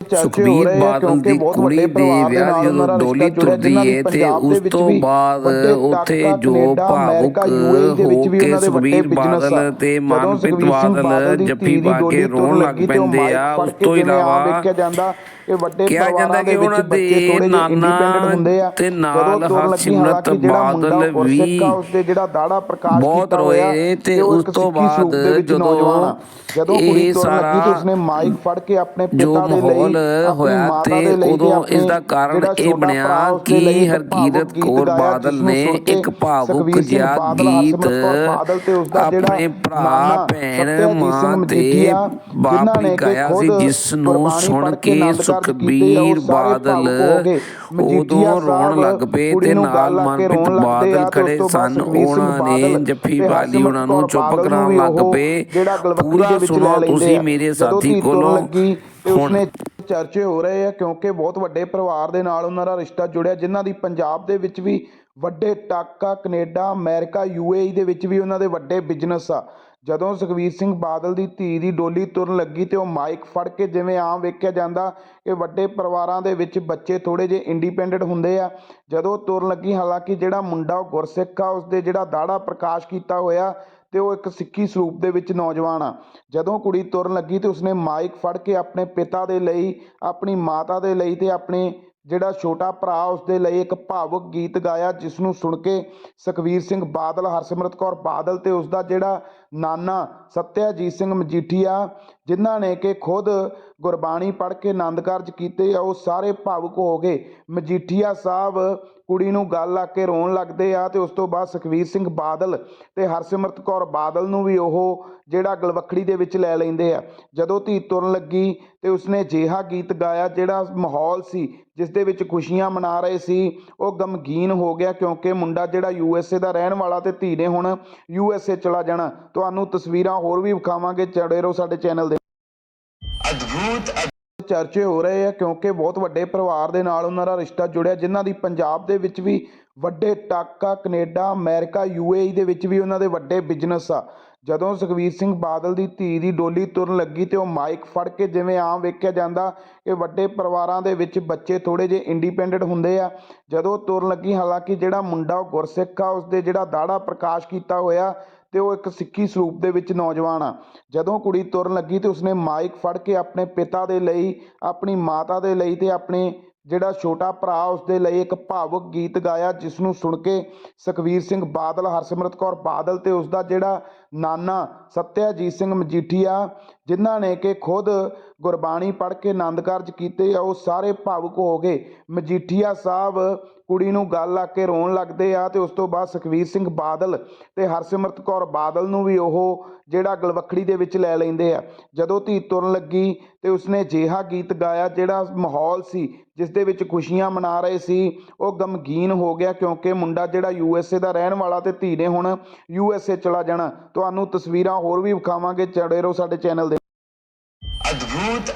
ਸੁਖਬੀਰ ਬਾਦਲ ਦੀ ਕੁੜੀ ਦੇ ਵਿਆਹ ਜਦੋਂ ਡੋਲੀ ਤੁਰਦੀ ਏ ਤੇ ਉਸ ਤੋਂ ਬਾਅਦ ਉੱਥੇ ਜੋ ਭਾਵੁਕ ਹੋ ਕੇ ਸੁਖਬੀਰ। ਬਾਦਲ ਤੇ ਮਨਪ੍ਰੀਤ ਬਾਦਲ ਜੱਫੀ ਪਾ ਕੇ ਰੋਣ ਲੱਗ ਪੈਂਦੇ ਆ ਉਸ ਤੋਂ ਇਲਾਵਾ ਇਹ ਵੱਡੇ ਪਰਿਵਾਰਾਂ ਦੇ ਵਿੱਚ ਬੱਚੇ ਥੋੜੇ ਜਿਹੇ ਨਾਨਾ ਇੰਡੀਪੈਂਡੈਂਟ ਹੁੰਦੇ ਆ ਤੇ ਨਾਲ ਹਰਸਿਮਰਤ ਬਾਦਲ ਵੀ ਉਸਦੇ ਜਿਹੜਾ ਦਾੜਾ ਪ੍ਰਕਾਸ਼ ਕੀਤਾ ਹੋਇਆ ਤੇ ਉਸ ਤੋਂ ਬਾਅਦ ਜਦੋਂ। ਜਦੋਂ ਇਹ ਕੁੜੀ ਤੁਰਨ ਲੱਗੀ ਤੇ ਸਾਰਾ ਉਸਨੇ ਮਾਈਕ ਫੜ ਕੇ ਆਪਣੇ ਪਿਤਾ ਦੇ ਲਈ ਹੋਇਆ ਤੇ ਉਦੋਂ ਇਸ ਦਾ ਕਾਰਨ ਇਹ ਬਣਿਆ ਕਿ ਹਰਕੀਰਤ ਕੌਰ ਬਾਦਲ ਨੇ ਇੱਕ ਭਾਵੁਕ ਜਿਹਾ ਗੀਤ ਆਪਣੇ ਭਰਾ ਭੈਣ ਮਾਂ ਤੇ ਬਾਪ ਨੇ ਗਾਇਆ ਸੀ ਜਿਸ ਨੂੰ ਸੁਣ ਕੇ ਸੁਖਬੀਰ ਬਾਦਲ ਉਦੋਂ ਰੋਣ ਲੱਗ ਪਏ ਤੇ ਨਾਲ ਮਨਪ੍ਰੀਤ ਬਾਦਲ ਖੜੇ ਸਨ ਉਹਨਾਂ ਨੇ ਜੱਫੀ ਵਾਲੀ ਉਹਨਾਂ ਨੂੰ ਚੁੱਪ ਕਰਾਉਣ ਲੱਗ ਪਏ। ਪੂਰਾ ਸੁਣੋ ਤੁਸੀਂ। ਮੇਰੇ ਸਾਥੀ ਕੋਲੋਂ ਹੁਣ ਚਰਚੇ ਹੋ ਰਹੇ ਆ ਕਿਉਂਕਿ ਬਹੁਤ ਵੱਡੇ ਪਰਿਵਾਰ ਦੇ ਨਾਲ ਉਹਨਾਂ ਦਾ ਰਿਸ਼ਤਾ ਜੁੜਿਆ ਜਿਨ੍ਹਾਂ ਦੀ ਪੰਜਾਬ ਦੇ ਵਿੱਚ ਵੀ ਵੱਡੇ ਟਾਕਾ ਕੈਨੇਡਾ ਅਮਰੀਕਾ ਯੂਏਈ ਦੇ ਵਿੱਚ ਵੀ ਉਹਨਾਂ ਦੇ ਵੱਡੇ ਬਿਜ਼ਨਸ ਆ। ਜਦੋਂ ਸੁਖਬੀਰ ਸਿੰਘ ਬਾਦਲ ਦੀ ਧੀ ਦੀ ਡੋਲੀ ਤੁਰਨ ਲੱਗੀ ਤੇ ਉਹ ਮਾਈਕ ਫੜ ਕੇ ਜਿਵੇਂ ਆਮ ਵੇਖਿਆ ਜਾਂਦਾ ਕਿ ਵੱਡੇ ਪਰਿਵਾਰਾਂ ਦੇ ਵਿੱਚ ਬੱਚੇ ਥੋੜੇ ਜਿਹੇ ਇੰਡੀਪੈਂਡੈਂਟ ਹੁੰਦੇ ਆ, ਜਦੋਂ ਤੁਰਨ ਲੱਗੀ, ਹਾਲਾਂਕਿ ਜਿਹੜਾ ਮੁੰਡਾ ਉਹ ਗੁਰਸਿੱਖ ਆ, ਉਸਦੇ ਜਿਹੜਾ ਦਾੜਾ ਪ੍ਰਕਾਸ਼ ਕੀਤਾ ਹੋਇਆ ਤੇ ਉਹ ਇੱਕ ਸਿੱਖੀ ਸਰੂਪ ਦੇ ਵਿੱਚ ਨੌਜਵਾਨ ਆ। ਜਦੋਂ ਕੁੜੀ ਤੁਰਨ ਲੱਗੀ ਤੇ ਉਸਨੇ ਮਾਈਕ ਫੜ ਕੇ ਆਪਣੇ ਪਿਤਾ ਦੇ ਲਈ, ਆਪਣੀ ਮਾਤਾ ਦੇ ਲਈ ਤੇ ਆਪਣੇ ਜਿਹੜਾ ਛੋਟਾ ਭਰਾ ਉਸਦੇ ਲਈ ਇੱਕ ਭਾਵੁਕ ਗੀਤ ਗਾਇਆ ਜਿਸ ਨੂੰ ਸੁਣ ਕੇ ਸੁਖਵੀਰ ਸਿੰਘ ਬਾਦਲ, ਹਰਸਿਮਰਤ ਕੌਰ ਬਾਦਲ ਤੇ ਉਸਦਾ ਜਿਹੜਾ ਨਾਨਾ ਸਤਿਆਜੀਤ ਸਿੰਘ ਮਜੀਠੀਆ, ਜਿਨ੍ਹਾਂ ਨੇ ਕਿ ਖੁਦ ਗੁਰਬਾਣੀ ਪੜ੍ਹ ਕੇ ਆਨੰਦ ਕਾਰਜ ਕੀਤੇ ਆ, ਉਹ ਸਾਰੇ ਭਾਵੁਕ ਹੋ ਗਏ। ਮਜੀਠੀਆ ਸਾਹਿਬ ਕੁੜੀ ਨੂੰ ਗੱਲ ਆ ਕੇ ਰੋਣ ਲੱਗਦੇ ਆ ਤੇ ਉਸ ਤੋਂ ਬਾਅਦ ਸੁਖਵੀਰ ਸਿੰਘ ਬਾਦਲ ਤੇ ਹਰਸਿਮਰਤ ਕੌਰ ਬਾਦਲ ਨੂੰ ਵੀ ਉਹ ਜਿਹੜਾ ਗਲਵੱਖੜੀ ਦੇ ਵਿੱਚ ਲੈ ਲੈਂਦੇ ਆ। ਜਦੋਂ ਧੀ ਤੁਰਨ ਲੱਗੀ ਤੇ ਉਸਨੇ ਜਿਹਾ ਗੀਤ ਗਾਇਆ ਜਿਹੜਾ ਮਾਹੌਲ ਸੀ, ਜਿਸ ਦੇ ਵਿੱਚ ਖੁਸ਼ੀਆਂ ਮਨਾ ਰਹੇ ਸੀ, ਉਹ ਗਮਗੀਨ ਹੋ ਗਿਆ ਕਿਉਂਕਿ ਮੁੰਡਾ ਜਿਹੜਾ ਯੂ ਐਸ ਏ ਦਾ ਰਹਿਣ ਵਾਲਾ ਤੇ ਧੀ ਨੇ ਹੁਣ ਯੂ ਐਸ ਏ ਚਲਾ ਜਾਣਾ। ਤੁਹਾਨੂੰ ਤਸਵੀਰਾਂ ਹੋਰ ਵੀ ਵਿਖਾਵਾਂਗੇ ਚੜੇ ਰਹੋ ਸਾਡੇ ਚੈਨਲ ਦੇ। ਅਦਭੁਤ ਚਰਚੇ ਹੋ ਰਹੇ ਆ ਕਿਉਂਕਿ ਬਹੁਤ ਵੱਡੇ ਪਰਿਵਾਰ ਦੇ ਨਾਲ ਉਹਨਾਂ ਦਾ ਰਿਸ਼ਤਾ ਜੁੜਿਆ ਜਿਨ੍ਹਾਂ ਦੀ ਪੰਜਾਬ ਦੇ ਵਿੱਚ ਵੀ ਵੱਡੇ ਟਾਕਾ ਕੈਨੇਡਾ ਅਮਰੀਕਾ ਯੂਏਈ ਦੇ ਵਿੱਚ ਵੀ ਉਹਨਾਂ ਦੇ ਵੱਡੇ ਬਿਜ਼ਨਸ ਆ। ਜਦੋਂ ਸੁਖਬੀਰ ਸਿੰਘ ਬਾਦਲ ਦੀ ਧੀ ਦੀ ਡੋਲੀ ਤੁਰਨ ਲੱਗੀ ਤੇ ਉਹ ਮਾਈਕ ਫੜ ਕੇ ਜਿਵੇਂ ਆਮ ਵੇਖਿਆ ਜਾਂਦਾ ਕਿ ਵੱਡੇ ਪਰਿਵਾਰਾਂ ਦੇ ਵਿੱਚ ਬੱਚੇ ਥੋੜੇ ਜਿਹੇ ਇੰਡੀਪੈਂਡੈਂਟ ਹੁੰਦੇ ਆ ਜਦੋਂ ਤੁਰਨ ਲੱਗੀ ਹਾਲਾਂਕਿ ਜਿਹੜਾ ਮੁੰਡਾ ਉਹ ਗੁਰਸਿੱਖ ਆ ਉਸਦੇ ਜਿਹੜਾ ਦਾੜਾ ਪ੍ਰਕਾਸ਼ ਕੀਤਾ ਹੋਇਆ ਤੇ ਉਹ ਇੱਕ ਸਿੱਖੀ ਸਰੂਪ ਦੇ ਵਿੱਚ ਨੌਜਵਾਨ ਆ। ਜਦੋਂ ਕੁੜੀ ਤੁਰਨ ਲੱਗੀ ਤੇ ਉਸਨੇ ਮਾਈਕ ਫੜ ਕੇ ਆਪਣੇ ਪਿਤਾ ਦੇ ਲਈ, ਆਪਣੀ ਮਾਤਾ ਦੇ ਲਈ ਤੇ ਆਪਣੇ ਜਿਹੜਾ ਛੋਟਾ ਭਰਾ ਉਸਦੇ ਲਈ ਇੱਕ ਭਾਵੁਕ ਗੀਤ ਗਾਇਆ ਜਿਸ ਨੂੰ ਸੁਣ ਕੇ ਸੁਖਵੀਰ ਸਿੰਘ ਬਾਦਲ, ਹਰਸਿਮਰਤ ਕੌਰ ਬਾਦਲ ਤੇ ਉਸਦਾ ਜਿਹੜਾ ਨਾਨਾ ਸਤਿਆਜੀਤ ਸਿੰਘ ਮਜੀਠੀਆ ਜਿਨ੍ਹਾਂ ਨੇ ਕਿ ਖੁਦ ਗੁਰਬਾਣੀ ਪੜ੍ਹ ਕੇ ਆਨੰਦ ਕਾਰਜ ਕੀਤੇ ਆ, ਉਹ ਸਾਰੇ ਭਾਵੁਕ ਹੋ ਗਏ। ਮਜੀਠੀਆ ਸਾਹਿਬ ਕੁੜੀ ਨੂੰ ਗੱਲ ਆ ਕੇ ਰੋਣ ਲੱਗਦੇ ਆ ਤੇ ਉਸ ਤੋਂ ਬਾਅਦ ਸੁਖਵੀਰ ਸਿੰਘ ਬਾਦਲ ਤੇ ਹਰਸਿਮਰਤ ਕੌਰ ਬਾਦਲ ਨੂੰ ਵੀ ਉਹ ਜਿਹੜਾ ਗਲਵੱਖੜੀ ਦੇ ਵਿੱਚ ਲੈ ਲੈਂਦੇ ਆ। ਜਦੋਂ ਧੀ ਤੁਰਨ ਲੱਗੀ ਤੇ ਉਸਨੇ ਜਿਹਾ ਗੀਤ ਗਾਇਆ ਜਿਹੜਾ ਮਾਹੌਲ ਸੀ, ਜਿਸ ਦੇ ਵਿੱਚ ਖੁਸ਼ੀਆਂ ਮਨਾ ਰਹੇ ਸੀ, ਉਹ ਗਮਗੀਨ ਹੋ ਗਿਆ ਕਿਉਂਕਿ ਮੁੰਡਾ ਜਿਹੜਾ ਯੂ ਐਸ ਏ ਦਾ ਰਹਿਣ ਵਾਲਾ ਤੇ ਧੀ ਨੇ ਹੁਣ ਯੂ ਐਸ ਏ ਚਲਾ ਜਾਣਾ। ਤੁਹਾਨੂੰ ਤਸਵੀਰਾਂ ਹੋਰ ਵੀ ਵਿਖਾਵਾਂਗੇ। ਚੜੇ ਰਹੋ ਸਾਡੇ ਚੈਨਲ ਦੇ। ਅਦਭੁਤ